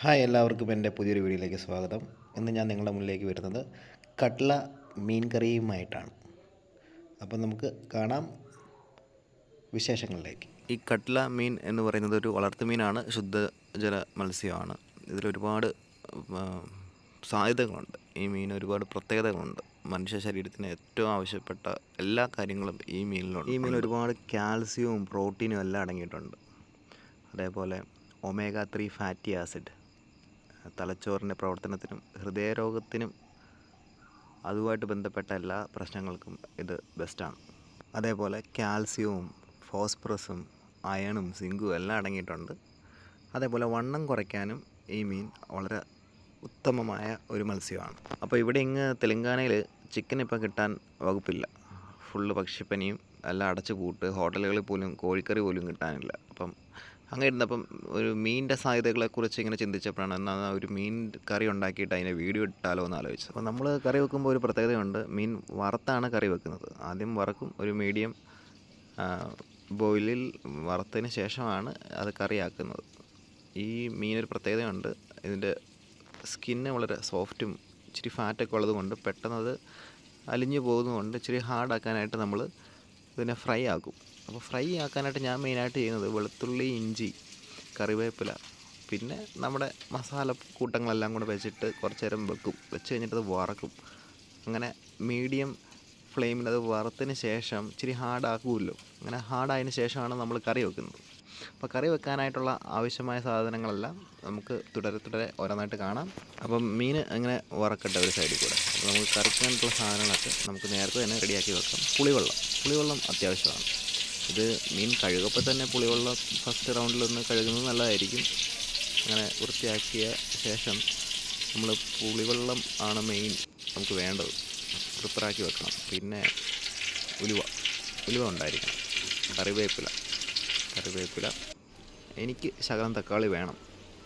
Hi എല്ലാവർക്കും എന്റെ പുതിയൊരു വീഡിയോയിലേക്ക് സ്വാഗതം. ഇന്ന് ഞാൻ നിങ്ങളുടെ മുന്നിലേക്ക് വരുന്നത് കട്ട്ല മീൻ കറിയുമായിട്ടാണ് അപ്പം നമുക്ക് കാണാം വിശേഷങ്ങളിലേക്ക്. ഈ കട്ട്ല മീൻ എന്ന് പറയുന്നത് ഒരു വളർത്തുമീനാണ് ശുദ്ധജല മത്സ്യമാണ്. ഇതിലൊരുപാട് സാധ്യതകളുണ്ട്. ഈ മീൻ ഒരുപാട് പ്രത്യേകതകളുണ്ട്. മനുഷ്യ ശരീരത്തിന് ഏറ്റവും ആവശ്യപ്പെട്ട എല്ലാ കാര്യങ്ങളും ഈ മീനിലുണ്ട്. ഈ മീൻ ഒരുപാട് കാൽസ്യവും പ്രോട്ടീനും എല്ലാം അടങ്ങിയിട്ടുണ്ട്. അതേപോലെ ഒമേഗ ത്രീ ഫാറ്റി ആസിഡ്. തലച്ചോറിന്റെ പ്രവർത്തനത്തിനും ഹൃദയരോഗത്തിനും അതുമായിട്ട് ബന്ധപ്പെട്ട എല്ലാ പ്രശ്നങ്ങൾക്കും ഇത് ബെസ്റ്റാണ്. അതേപോലെ കാൽസ്യവും ഫോസ്ഫറസും അയണും സിങ്കും എല്ലാം അടങ്ങിയിട്ടുണ്ട്. അതേപോലെ വണ്ണം കുറയ്ക്കാനും ഈ മീൻ വളരെ ഉത്തമമായ ഒരു മത്സ്യമാണ്. അപ്പോൾ ഇവിടെ ഇങ്ങ് തെലങ്കാനയിൽ ചിക്കൻ ഇപ്പം കിട്ടാൻ വകുപ്പില്ല. ഫുള്ള് പക്ഷിപ്പനിയും എല്ലാം അടച്ചു പൂട്ട് ഹോട്ടലുകളിൽ പോലും കോഴിക്കറി പോലും കിട്ടാനില്ല. അപ്പം അങ്ങനെ ഇരുന്നപ്പം ഒരു മീനിന്റെ സാധ്യതകളെക്കുറിച്ച് ഇങ്ങനെ ചിന്തിച്ചപ്പോഴാണ് എന്നാൽ ഒരു മീൻ കറി ഉണ്ടാക്കിയിട്ട് അതിനെ വീഡിയോ ഇട്ടാലോ എന്ന് ആലോചിച്ചു അപ്പോൾ നമ്മൾ കറി വെക്കുമ്പോൾ ഒരു പ്രത്യേകതയുണ്ട്. മീൻ വറുത്താണ് കറി വെക്കുന്നത്. ആദ്യം വറക്കും. ഒരു മീഡിയം ബോയിലിൽ വറുത്തതിന് ശേഷമാണ് അത് കറിയാക്കുന്നത്. ഈ മീനൊരു പ്രത്യേകതയുണ്ട്. ഇതിന്റെ സ്കിന്ന് വളരെ സോഫ്റ്റും ഇച്ചിരി ഫാറ്റൊക്കെ ഉള്ളത് കൊണ്ട് പെട്ടെന്ന് അത് അലിഞ്ഞു പോകുന്നതുകൊണ്ട് ഇച്ചിരി ഹാർഡാക്കാനായിട്ട് നമ്മൾ ഇതിനെ ഫ്രൈ ആക്കും. അപ്പോൾ ഫ്രൈ ആക്കാനായിട്ട് ഞാൻ മെയിനായിട്ട് ചെയ്യുന്നത് വെളുത്തുള്ളി ഇഞ്ചി കറിവേപ്പില പിന്നെ നമ്മുടെ മസാല കൂട്ടങ്ങളെല്ലാം കൂടെ വെച്ചിട്ട് കുറച്ച് നേരം വെക്കും. വെച്ച് കഴിഞ്ഞിട്ട് അത് വറക്കും. അങ്ങനെ മീഡിയം ഫ്ലെയിമിൽ അത് വറുത്തതിന് ശേഷം ഇച്ചിരി ഹാർഡാക്കുമല്ലോ അങ്ങനെ ഹാർഡായതിന് ശേഷമാണ് നമ്മൾ കറി വെക്കുന്നത്. അപ്പോൾ കറി വെക്കാനായിട്ടുള്ള ആവശ്യമായ സാധനങ്ങളെല്ലാം നമുക്ക് തുടരെ തുടരെ ഓരോന്നായിട്ട് കാണാം. അപ്പം മീൻ അങ്ങനെ വറക്കട്ടെ ഒരു സൈഡിൽ കൂടെ. അപ്പോൾ നമുക്ക് കറിക്കാനായിട്ടുള്ള സാധനങ്ങളൊക്കെ നമുക്ക് നേരത്തെ തന്നെ റെഡിയാക്കി വെക്കാം. പുളിവെള്ളം. പുളിവെള്ളം അത്യാവശ്യമാണ്. ഇത് മീൻ കഴുകപ്പോൾ തന്നെ പുളിവെള്ളം ഫസ്റ്റ് റൗണ്ടിൽ റൗണ്ടിലൊന്ന് കഴുകുന്നത് നല്ലതായിരിക്കും. അങ്ങനെ വൃത്തിയാക്കിയ ശേഷം നമ്മൾ പുളിവെള്ളം ആണ് മെയിൻ നമുക്ക് വേണ്ടത്. പ്രിപ്പറാക്കി വെക്കണം. പിന്നെ ഉലുവ. ഉലുവ ഉണ്ടായിരിക്കണം. കറിവേപ്പില. കറിവേപ്പില. എനിക്ക് ശകലം തക്കാളി വേണം.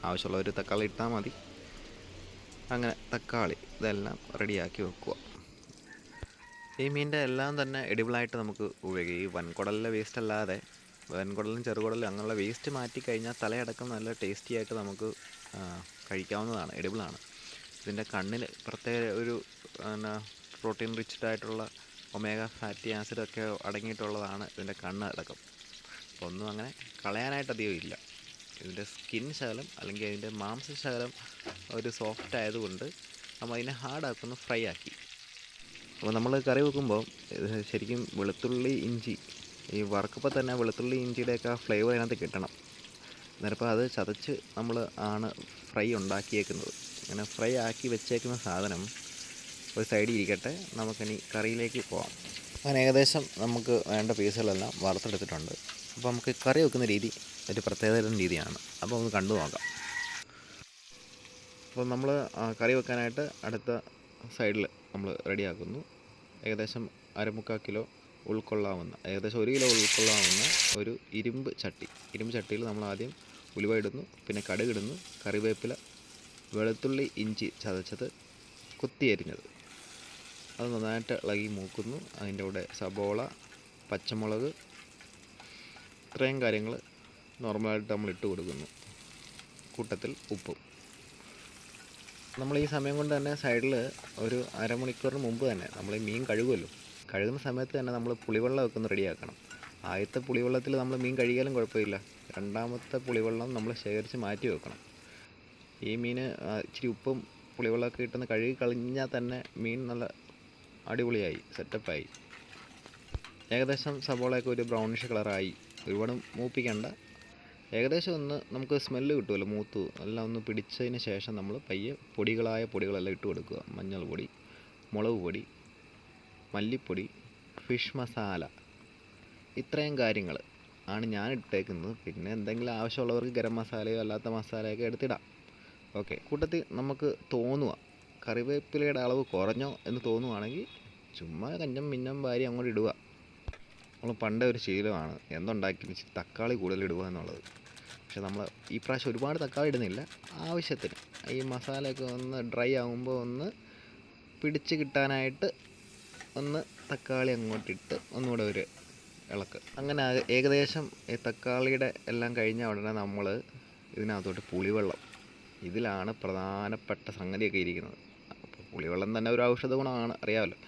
ആവശ്യമുള്ളവർ തക്കാളി ഇട്ടാൽ മതി. അങ്ങനെ തക്കാളി ഇതെല്ലാം റെഡിയാക്കി വെക്കുക. ഈ മീനിന്റെ എല്ലാം തന്നെ എഡിബിളായിട്ട് നമുക്ക് ഉപയോഗിക്കാം ഈ വൻകുടലിലെ വേസ്റ്റ് അല്ലാതെ വൻകുടലും ചെറുകുടലും അങ്ങനെയുള്ള വേസ്റ്റ് മാറ്റി കഴിഞ്ഞാൽ തലയടക്കം നല്ല ടേസ്റ്റി ആയിട്ട് നമുക്ക് കഴിക്കാവുന്നതാണ് എഡിബിളാണ് ഇതിന്റെ കണ്ണിന് പ്രത്യേക ഒരു എന്നാ പ്രോട്ടീൻ റിച്ച്ഡ് ആയിട്ടുള്ള ഒമേഗ ഫാറ്റി ആസിഡ് ഒക്കെ അടങ്ങിയിട്ടുള്ളതാണ് ഇതിന്റെ കണ്ണ് അടക്കം. അപ്പോൾ ഒന്നും അങ്ങനെ കളയാനായിട്ട് അധികം ഇല്ല. ഇതിന്റെ സ്കിൻ ശകലം അല്ലെങ്കിൽ അതിന്റെ മാംസശകലം ഒരു സോഫ്റ്റ് ആയതുകൊണ്ട് നമ്മൾ അതിനെ ഹാർഡാക്കുന്നു ഫ്രൈ ആക്കി. അപ്പോൾ നമ്മൾ കറി വെക്കുമ്പോൾ ശരിക്കും വെളുത്തുള്ളി ഇഞ്ചി ഈ വറുക്കുമ്പോൾ തന്നെ വെളുത്തുള്ളി ഇഞ്ചിയുടെയൊക്കെ ആ ഫ്ലേവർ അതിനകത്ത് കിട്ടണം. എന്നിട്ടപ്പോൾ അത് ചതച്ച് നമ്മൾ ആണ് ഫ്രൈ ഉണ്ടാക്കിയേക്കുന്നത്. അങ്ങനെ ഫ്രൈ ആക്കി വെച്ചേക്കുന്ന സാധനം ഒരു സൈഡിൽ ഇരിക്കട്ടെ നമുക്കിനി കറിയിലേക്ക് പോകാം അങ്ങനെ ഏകദേശം നമുക്ക് വേണ്ട പീസുകളെല്ലാം വറുത്തെടുത്തിട്ടുണ്ട്. അപ്പോൾ നമുക്ക് കറി വെക്കുന്ന രീതി ഒരു പ്രത്യേകതരം രീതിയാണ്. അപ്പോൾ ഒന്ന് കണ്ടു നോക്കാം. അപ്പോൾ നമ്മൾ കറി വെക്കാനായിട്ട് അടുത്ത സൈഡിൽ നമ്മൾ റെഡിയാക്കുന്നു. ഏകദേശം അരമുക്കാൽ കിലോ ഉൾക്കൊള്ളാവുന്ന ഏകദേശം ഒരു കിലോ ഉൾക്കൊള്ളാവുന്ന ഒരു ഇരുമ്പ് ചട്ടി. ഇരുമ്പ് ചട്ടിയിൽ നമ്മൾ ആദ്യം ഉലുവ ഇടുന്നു പിന്നെ കടുകിടുന്നു കറിവേപ്പില വെളുത്തുള്ളി ഇഞ്ചി ചതച്ചത് കുത്തിയരിഞ്ഞത് അത് നന്നായിട്ട് ഇളകി മൂക്കുന്നു. അതിന്റെ കൂടെ സബോള പച്ചമുളക് ഇത്രയും കാര്യങ്ങൾ നോർമലായിട്ട് നമ്മൾ ഇട്ട് കൊടുക്കുന്നു. കൂട്ടത്തിൽ ഉപ്പും. നമ്മൾ ഈ സമയം കൊണ്ട് തന്നെ സൈഡിൽ ഒരു അരമണിക്കൂറിന് മുമ്പ് തന്നെ നമ്മൾ ഈ മീൻ കഴുകുമല്ലോ. കഴുകുന്ന സമയത്ത് തന്നെ നമ്മൾ പുളിവെള്ളം ഒക്കെ ഒന്ന് റെഡിയാക്കണം ആദ്യത്തെ പുളിവെള്ളത്തിൽ നമ്മൾ മീൻ കഴുകിയാലും കുഴപ്പമില്ല. രണ്ടാമത്തെ പുളിവെള്ളം നമ്മൾ ശേഖരിച്ച് മാറ്റി വെക്കണം. ഈ മീൻ ഇച്ചിരി ഉപ്പും പുളിവെള്ളമൊക്കെ ഇട്ടൊന്ന് കഴുകി കളഞ്ഞാൽ തന്നെ മീൻ നല്ല അടിപൊളിയായി സെറ്റപ്പായി. ഏകദേശം സബോളയൊക്കെ ഒരു ബ്രൗണിഷ് കളറായി. ഒരുപാട് മൂപ്പിക്കണ്ട. ഏകദേശം ഒന്ന് നമുക്ക് സ്മെല്ല് കിട്ടുമല്ലോ മൂത്തു. എല്ലാം ഒന്ന് പിടിച്ചതിന് ശേഷം നമ്മൾ പയ്യെ പൊടികളായ പൊടികളെല്ലാം ഇട്ട് കൊടുക്കുക. മഞ്ഞൾ പൊടി മുളക് പൊടി മല്ലിപ്പൊടി ഫിഷ് മസാല ഇത്രയും കാര്യങ്ങൾ ആണ് ഞാൻ ഇട്ടേക്കുന്നത്. പിന്നെ എന്തെങ്കിലും ആവശ്യമുള്ളവർക്ക് ഗരം മസാലയോ അല്ലാത്ത മസാലയൊക്കെ എടുത്തിടാം. ഓക്കെ കൂട്ടത്തിൽ നമുക്ക് തോന്നുക കറിവേപ്പിലയുടെ അളവ് കുറഞ്ഞോ എന്ന് തോന്നുവാണെങ്കിൽ ചുമ്മാ കഞ്ഞം മിന്നം വാരി അങ്ങോട്ട് ഇടുക നമ്മൾ പണ്ടേ ഒരു ശീലമാണ് എന്തുണ്ടാക്കി വെച്ചാൽ തക്കാളി കൂടുതൽ ഇടുക എന്നുള്ളത്. പക്ഷെ നമ്മൾ ഈ പ്രാവശ്യം ഒരുപാട് തക്കാളി ഇടുന്നില്ല. ആവശ്യത്തിന് ഈ മസാലയൊക്കെ ഒന്ന് ഡ്രൈ ആകുമ്പോൾ ഒന്ന് പിടിച്ച് കിട്ടാനായിട്ട് ഒന്ന് തക്കാളി അങ്ങോട്ടിട്ട് ഒന്നുകൂടെ ഒരു ഇളക്ക്. അങ്ങനെ ഏകദേശം ഈ തക്കാളിയുടെ എല്ലാം കഴിഞ്ഞ ഉടനെ നമ്മൾ ഇതിനകത്തോട്ട് പുളിവെള്ളം. ഇതിലാണ് പ്രധാനപ്പെട്ട സംഗതിയൊക്കെ ഇരിക്കുന്നത്. അപ്പോൾ പുളിവെള്ളം തന്നെ ഒരു ഔഷധ ഗുണമാണ് അറിയാമല്ലോ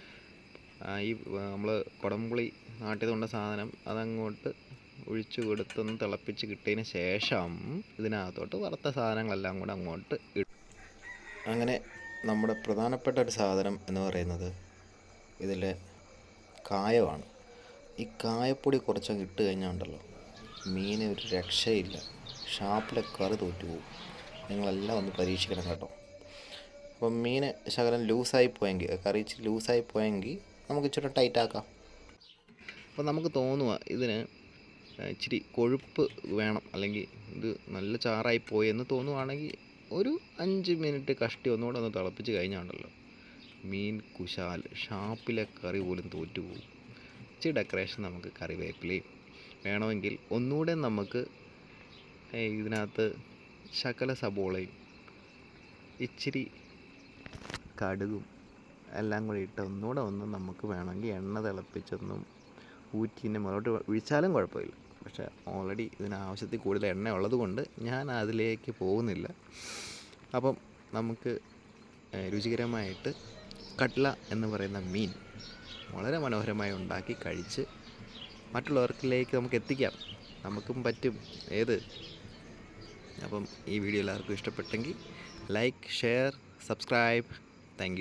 ഈ നമ്മൾ കുടംപുളി നാട്ടിൽ കൊണ്ട സാധനം അതങ്ങോട്ട് ഒഴിച്ചു കൊടുത്തൊന്ന് തിളപ്പിച്ച് കിട്ടിയതിന് ശേഷം ഇതിനകത്തോട്ട് വറുത്ത സാധനങ്ങളെല്ലാം കൂടെ അങ്ങോട്ട് ഇടും അങ്ങനെ നമ്മുടെ പ്രധാനപ്പെട്ട ഒരു സാധനം എന്ന് പറയുന്നത് ഇതിലെ കായമാണ് ഈ കായപ്പൊടി കുറച്ചങ്ങ് ഇട്ട് കഴിഞ്ഞാൽ ഉണ്ടല്ലോ മീന് ഒരു രക്ഷയില്ല. ഷാപ്പിലെ കറി തോറ്റു പോകും നിങ്ങളെല്ലാം ഒന്ന് പരീക്ഷിക്കണം കേട്ടോ. അപ്പം മീൻ ശകലം ലൂസായി പോയെങ്കിൽ കറി ഇച്ചിരി ലൂസായി പോയെങ്കിൽ നമുക്ക് ഇച്ചിരി ടൈറ്റ് ആക്കാം അപ്പോൾ നമുക്ക് തോന്നുക ഇതിന് ഇച്ചിരി കൊഴുപ്പ് വേണം. അല്ലെങ്കിൽ ഇത് നല്ല ചാറായി പോയി എന്ന് തോന്നുവാണെങ്കിൽ ഒരു അഞ്ച് മിനിറ്റ് കഷ്ടി ഒന്നുകൂടെ ഒന്ന് തിളപ്പിച്ച് കഴിഞ്ഞാണ്ടല്ലോ. മീൻ കുശാൽ ഷാപ്പിലെ കറി പോലും തോറ്റുപോകും. ഇച്ചിരി ഡെക്കറേഷൻ നമുക്ക് കറിവേപ്പിലയും വേണമെങ്കിൽ ഒന്നുകൂടെ നമുക്ക് ഇതിനകത്ത് ശകല സബോളയും ഇച്ചിരി കടുകും എല്ലാം കൂടി ഇട്ട് ഒന്നുകൂടെ ഒന്ന് നമുക്ക് വേണമെങ്കിൽ എണ്ണ തിളപ്പിച്ചൊന്നും ഊറ്റിന്റെ മുകളോട്ട് ഒഴിച്ചാലും കുഴപ്പമില്ല. പക്ഷേ ഓൾറെഡി ഇതിന് ആവശ്യത്തിൽ കൂടുതൽ എണ്ണ ഉള്ളത് കൊണ്ട് ഞാൻ അതിലേക്ക് പോകുന്നില്ല. അപ്പം നമുക്ക് രുചികരമായിട്ട് കട്ട്ല എന്ന് പറയുന്ന മീൻ വളരെ മനോഹരമായി ഉണ്ടാക്കി കഴിച്ച് മറ്റുള്ളവർക്കിലേക്ക് നമുക്ക് എത്തിക്കാം. നമുക്കും പറ്റും. ഏത്? അപ്പം ഈ വീഡിയോ എല്ലാവർക്കും ഇഷ്ടപ്പെട്ടെങ്കിൽ ലൈക്ക് ഷെയർ സബ്സ്ക്രൈബ്. താങ്ക്